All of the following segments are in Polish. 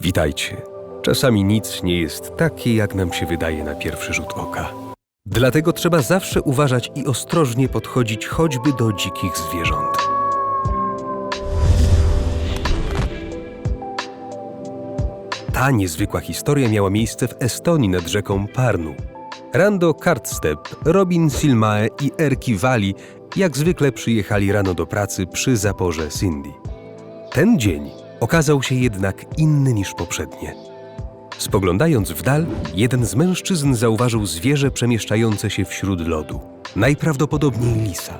Witajcie. Czasami nic nie jest takie, jak nam się wydaje na pierwszy rzut oka. Dlatego trzeba zawsze uważać i ostrożnie podchodzić choćby do dzikich zwierząt. Ta niezwykła historia miała miejsce w Estonii nad rzeką Parnu. Rando Kartstep, Robin Silmae i Erki Wali jak zwykle przyjechali rano do pracy przy zaporze Cindy. Ten dzień okazał się jednak inny niż poprzednie. Spoglądając w dal, jeden z mężczyzn zauważył zwierzę przemieszczające się wśród lodu. Najprawdopodobniej lisa.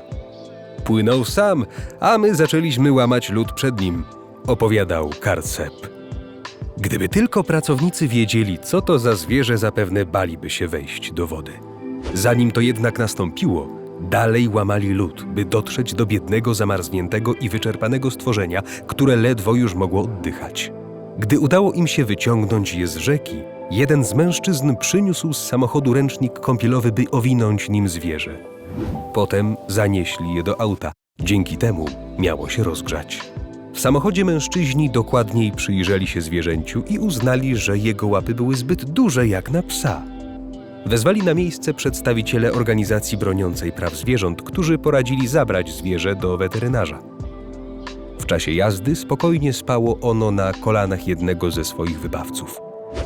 Płynął sam, a my zaczęliśmy łamać lód przed nim, opowiadał Karcep. Gdyby tylko pracownicy wiedzieli, co to za zwierzę, zapewne baliby się wejść do wody. Zanim to jednak nastąpiło, dalej łamali lód, by dotrzeć do biednego, zamarzniętego i wyczerpanego stworzenia, które ledwo już mogło oddychać. Gdy udało im się wyciągnąć je z rzeki, jeden z mężczyzn przyniósł z samochodu ręcznik kąpielowy, by owinąć nim zwierzę. Potem zanieśli je do auta. Dzięki temu miało się rozgrzać. W samochodzie mężczyźni dokładniej przyjrzeli się zwierzęciu i uznali, że jego łapy były zbyt duże jak na psa. Wezwali na miejsce przedstawiciele organizacji broniącej praw zwierząt, którzy poradzili zabrać zwierzę do weterynarza. W czasie jazdy spokojnie spało ono na kolanach jednego ze swoich wybawców.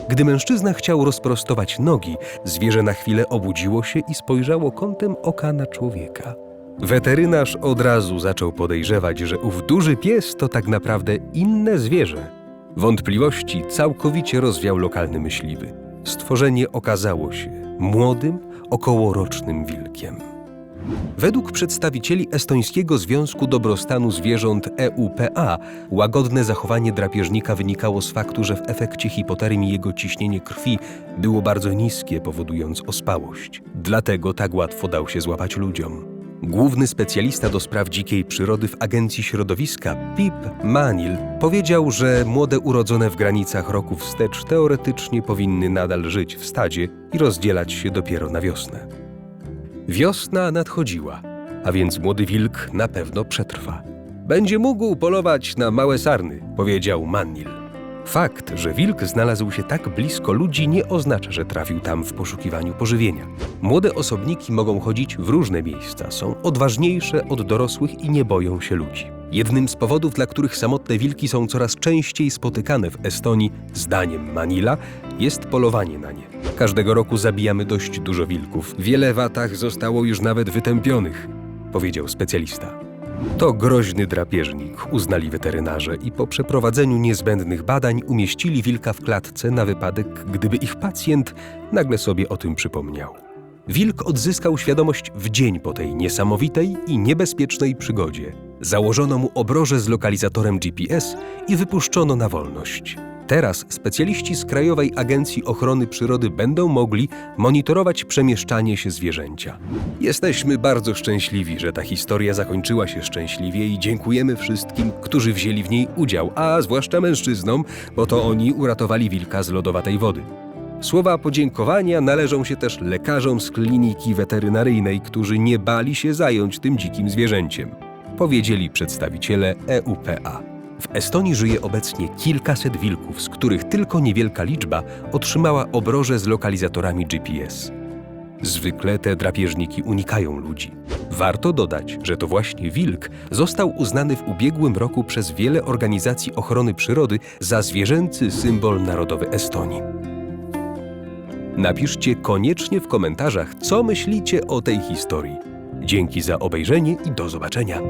Gdy mężczyzna chciał rozprostować nogi, zwierzę na chwilę obudziło się i spojrzało kątem oka na człowieka. Weterynarz od razu zaczął podejrzewać, że ów duży pies to tak naprawdę inne zwierzę. Wątpliwości całkowicie rozwiał lokalny myśliwy. Stworzenie okazało się młodym, okołorocznym wilkiem. Według przedstawicieli Estońskiego Związku Dobrostanu Zwierząt EUPA, łagodne zachowanie drapieżnika wynikało z faktu, że w efekcie hipotermii jego ciśnienie krwi było bardzo niskie, powodując ospałość. Dlatego tak łatwo dał się złapać ludziom. Główny specjalista do spraw dzikiej przyrody w Agencji Środowiska, Pip Manil, powiedział, że młode urodzone w granicach roku wstecz teoretycznie powinny nadal żyć w stadzie i rozdzielać się dopiero na wiosnę. Wiosna nadchodziła, a więc młody wilk na pewno przetrwa. Będzie mógł polować na małe sarny, powiedział Mannil. Fakt, że wilk znalazł się tak blisko ludzi, nie oznacza, że trafił tam w poszukiwaniu pożywienia. Młode osobniki mogą chodzić w różne miejsca, są odważniejsze od dorosłych i nie boją się ludzi. Jednym z powodów, dla których samotne wilki są coraz częściej spotykane w Estonii, zdaniem Manila, jest polowanie na nie. Każdego roku zabijamy dość dużo wilków. Wiele watach zostało już nawet wytępionych, powiedział specjalista. To groźny drapieżnik, uznali weterynarze i po przeprowadzeniu niezbędnych badań umieścili wilka w klatce na wypadek, gdyby ich pacjent nagle sobie o tym przypomniał. Wilk odzyskał świadomość w dzień po tej niesamowitej i niebezpiecznej przygodzie. Założono mu obroże z lokalizatorem GPS i wypuszczono na wolność. Teraz specjaliści z Krajowej Agencji Ochrony Przyrody będą mogli monitorować przemieszczanie się zwierzęcia. Jesteśmy bardzo szczęśliwi, że ta historia zakończyła się szczęśliwie i dziękujemy wszystkim, którzy wzięli w niej udział, a zwłaszcza mężczyznom, bo to oni uratowali wilka z lodowatej wody. Słowa podziękowania należą się też lekarzom z kliniki weterynaryjnej, którzy nie bali się zająć tym dzikim zwierzęciem, powiedzieli przedstawiciele EUPA. W Estonii żyje obecnie kilkaset wilków, z których tylko niewielka liczba otrzymała obroże z lokalizatorami GPS. Zwykle te drapieżniki unikają ludzi. Warto dodać, że to właśnie wilk został uznany w ubiegłym roku przez wiele organizacji ochrony przyrody za zwierzęcy symbol narodowy Estonii. Napiszcie koniecznie w komentarzach, co myślicie o tej historii. Dzięki za obejrzenie i do zobaczenia.